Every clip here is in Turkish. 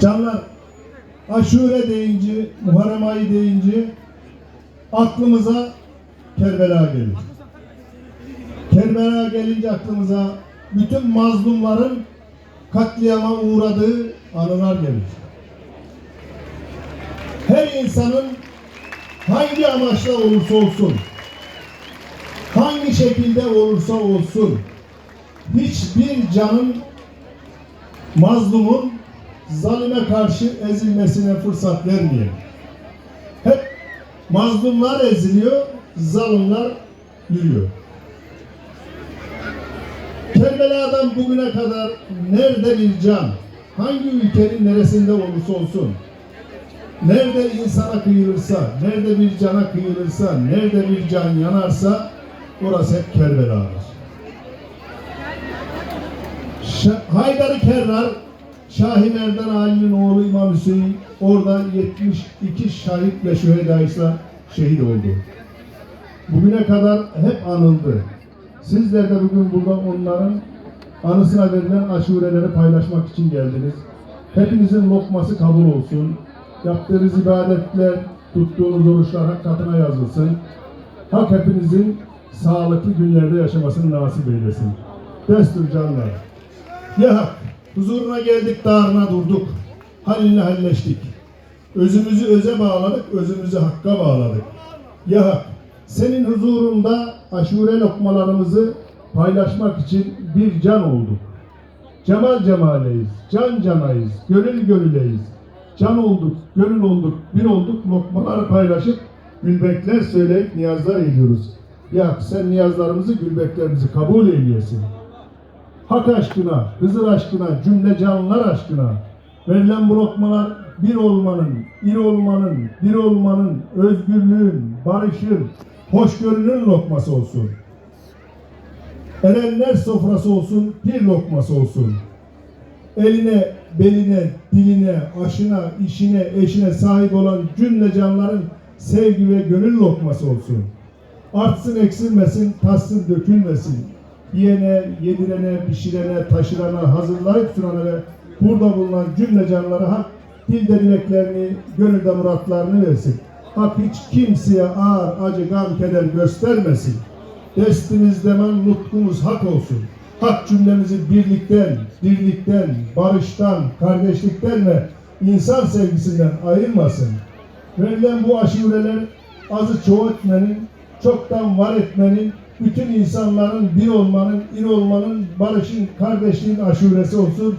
Canlar aşure deyince, Muharrem ayı deyince aklımıza Kerbela gelir. Kerbela gelince aklımıza bütün mazlumların katliama uğradığı anılar gelir. Her insanın hangi amaçla olursa olsun, hangi şekilde olursa olsun, hiçbir canın mazlumun zalime karşı ezilmesine fırsat vermeyelim. Hep mazlumlar eziliyor, zalimler yürüyor. Kerbela'dan bugüne kadar nerede bir can, hangi ülkenin neresinde olursa olsun, nerede insana kıyılırsa, nerede bir cana kıyılırsa, nerede bir can yanarsa, orası hep Kerbela'dır. Haydar Kerrar, Şahin Erden Ali'nin oğlu İmam Hüseyin orada 72 şahit ve şühedaysa şehit oldu. Bugüne kadar hep anıldı. Sizler de bugün burada onların anısına verilen aşureleri paylaşmak için geldiniz. Hepinizin lokması kabul olsun. Yaptığınız ibadetler, tuttuğunuz oruçlar hak katına yazılsın. Hak hepinizin sağlıklı günlerde yaşamasını nasip eylesin. Destur canlar. Ya Hak, huzuruna geldik, dağrına durduk. Halinle halleştik. Özümüzü öze bağladık, özümüzü hakka bağladık. Ya Hak, senin huzurunda aşure lokmalarımızı paylaşmak için bir can olduk. Cemal cemaleyiz, can canayız, gönül gönüleyiz. Can olduk, gönül olduk, bir olduk, lokmaları paylaşıp gülbekler söyleyip niyazlar ediyoruz. Ya sen niyazlarımızı, gülbeklerimizi kabul eyleyesin. Hak aşkına, Hızır aşkına, cümle canlılar aşkına verilen bu lokmalar bir olmanın, ir olmanın, bir olmanın, özgürlüğün, barışın, hoşgörünün lokması olsun. Erenler sofrası olsun, bir lokması olsun. Eline, beline, diline, aşına, işine, eşine sahip olan cümle canlıların sevgi ve gönül lokması olsun. Artsın eksilmesin, tatsın dökülmesin. Yiyene, yedirene, pişirene, taşırana, hazırlayıp sunana ve burada bulunan cümle canlılara hak dilde dileklerini, gönülde muratlarını versin. Hak hiç kimseye ağır, acı, gam, keder göstermesin. Destimiz demen nutkumuz hak olsun. Hak cümlemizi birlikten, dirlikten, barıştan, kardeşlikten ve insan sevgisinden ayırmasın. Verilen bu aşureler azı çoğu etmenin, çoktan var etmenin, bütün insanların bir olmanın, il olmanın, barışın, kardeşliğin aşuresi olsun.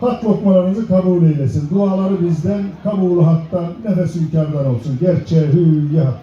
Hak lokmalarınızı kabul eylesin. Duaları bizden, kabulü haktan, nefes hünkârdan olsun. Gerçeği hü ya.